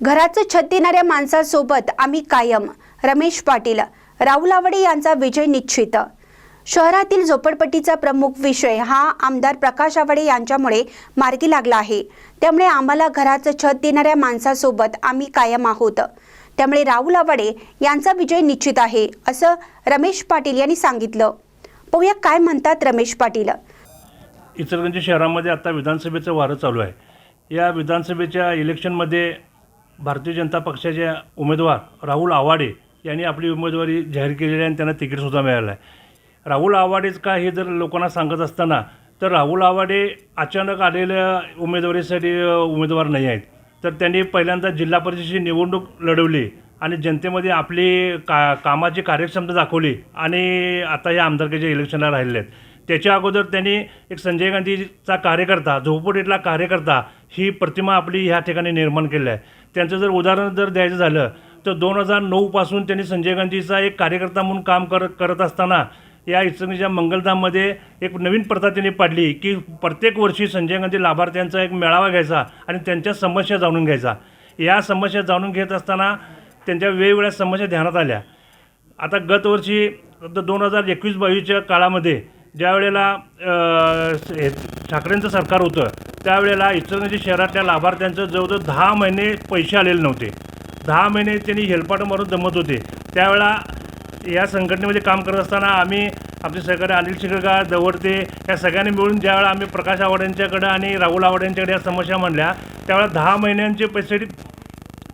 घराचं छत देणाऱ्या माणसासोबत आम्ही कायम. रमेश पाटील राहुल आवडे यांचा विजय निश्चित. शहरातील झोपडपट्टीचा प्रमुख विषय हा आमदार प्रकाश आवडे यांच्यामुळे मार्गी लागला आहे. त्यामुळे आम्हाला घराचं छत देणाऱ्या माणसासोबत आम्ही कायम आहोत. त्यामुळे राहुल आवडे यांचा विजय निश्चित आहे असं रमेश पाटील यांनी सांगितलं. पाहूया काय म्हणतात रमेश पाटील. इचलकरंजी शहरामध्ये आता विधानसभेचं वारं चालू आहे. या विधानसभेच्या इलेक्शनमध्ये भारतीय जनता पक्षाचे उमेदवार राहुल आवाडे यांनी आपली उमेदवारी जाहीर केलेली आहे आणि त्यांना तिकीटसुद्धा मिळालं आहे. राहुल आवाडेच का हे जर लोकांना सांगत असताना तर राहुल आवाडे अचानक आलेल्या उमेदवारीसाठी उमेदवार नाही आहेत. तर त्यांनी पहिल्यांदा जिल्हा परिषदेची निवडणूक लढवली आणि जनतेमध्ये आपली का कामाची कार्यक्षमता दाखवली आणि आता या आमदारकीच्या इलेक्शनला राहिलेले आहेत. त्याच्या अगोदर त्यांनी एक संजय गांधीचा कार्यकर्ता झोपडीतला कार्यकर्ता ही प्रतिमा आपली ह्या ठिकाणी निर्माण केली आहे. त्यांचं जर उदाहरण जर द्यायचं झालं तर दोन हजार नऊपासून त्यांनी संजय गांधीचा एक कार्यकर्ता म्हणून काम कर करत असताना या इचलकरंजीच्या मंगलधाममध्ये एक नवीन प्रथा त्यांनी पाडली की प्रत्येक वर्षी संजय गांधी लाभार्थ्यांचा एक मेळावा घ्यायचा आणि त्यांच्या समस्या जाणून घ्यायचा. या समस्या जाणून घेत असताना त्यांच्या वेगवेगळ्या समस्या ध्यानात आल्या. आता गतवर्षी दोन हजार एकवीस बावीसच्या काळामध्ये ज्या वेळेला हे ठाकरेंचं सरकार होतं त्यावेळेला इचलकरंजी शहरातल्या लाभार्थ्यांचं जवळजवळ दहा महिने पैसे आलेले नव्हते. दहा महिने त्यांनी हेलपाटं मारून जमत होते. त्यावेळेला या संघटनेमध्ये काम करत असताना आम्ही आमचे सहकारी अनिल शिकरगार दवडते या सगळ्यांनी मिळून ज्यावेळेला आम्ही प्रकाश आवाड यांच्याकडं आणि राहुल आवड यांच्याकडे या समस्या म्हणल्या त्यावेळेला दहा महिन्यांचे पैसे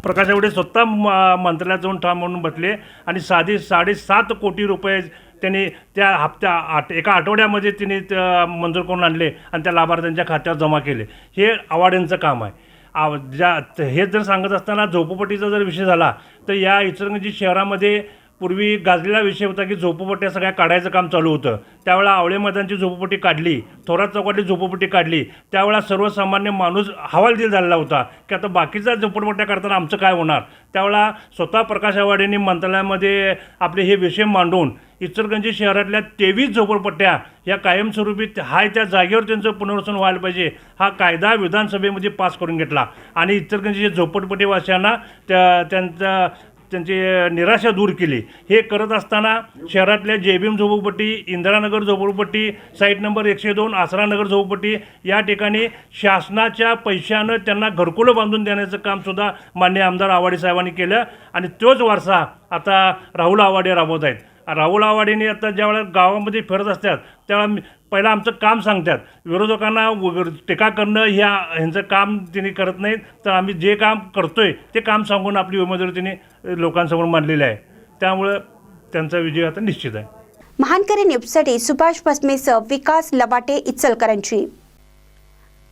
प्रकाश आवडे स्वतः म- मंत्रालयात जाऊन ठाम म्हणून बसले आणि साधे साडेसात कोटी रुपये त्यांनी त्या हप्त्या आठ एका आठवड्यामध्ये तिने त्या मंजूर करून आणले आणि त्या लाभार्थ्यांच्या खात्यावर जमा केले. हे आवाड्यांचं काम आहे. आव ज्या हे जर सांगत असताना झोपपट्टीचा जर विषय झाला तर या इचलकरंजी शहरामध्ये पूर्वी गाजलेला विषय होता की झोपडपट्ट्या सगळ्या काढायचं काम चालू होतं. त्यावेळा आवळे मैदानची झोपडपट्टी काढली थोरात चौकातली झोपपट्टी काढली. त्यावेळा सर्वसामान्य माणूस हवालदिल झालेला होता की आता बाकीच्या झोपडपट्ट्या काढताना आमचं काय होणार? त्यावेळा स्वतः प्रकाश आवाडेंनी मंत्रालयामध्ये आपले हे विषय मांडून इचलकरंजी शहरातल्या तेवीस झोपडपट्ट्या या कायमस्वरूपी हाय त्या जागेवर त्यांचं पुनर्वसन व्हायला पाहिजे हा कायदा विधानसभेमध्ये पास करून घेतला. आणि इचलकरंजीच्या झोपडपट्टीवासियांना त्या त्यांचा त्यांची निराशा दूर केली. हे करत असताना शहरातल्या जेबीएम झोपडपट्टी इंदिरानगर झोपडपट्टी साईट नंबर एकशे दोन आसरानगर झोपडपट्टी या ठिकाणी शासनाच्या पैशानं त्यांना घरकुलं बांधून देण्याचं कामसुद्धा मान्य आमदार आवाडे साहेबांनी केलं. आणि तोच वारसा आता राहुल आवाडे राबवत आहेत. राहुल आवाडेंनी आता ज्यावेळेला गावामध्ये फिरत असतात त्यावेळेला पहिलं आमचं काम सांगतात विरोधकांना टीका करणं ह्या ह्यांचं काम त्यांनी करत नाहीत तर आम्ही जे काम करतोय ते काम सांगून आपली उमेदवारी तिने लोकांसमोर मांडलेली आहे. त्यामुळं त्यांचा विजय आता निश्चित आहे. महानकरी न्यूजसाठी सुभाष भस्मेसह विकास लबाटे इचलकरंजी.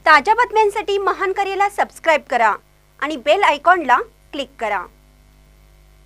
ताज्या बातम्यांसाठी महानकरीला सबस्क्राईब करा आणि बेल आयकॉनला क्लिक करा.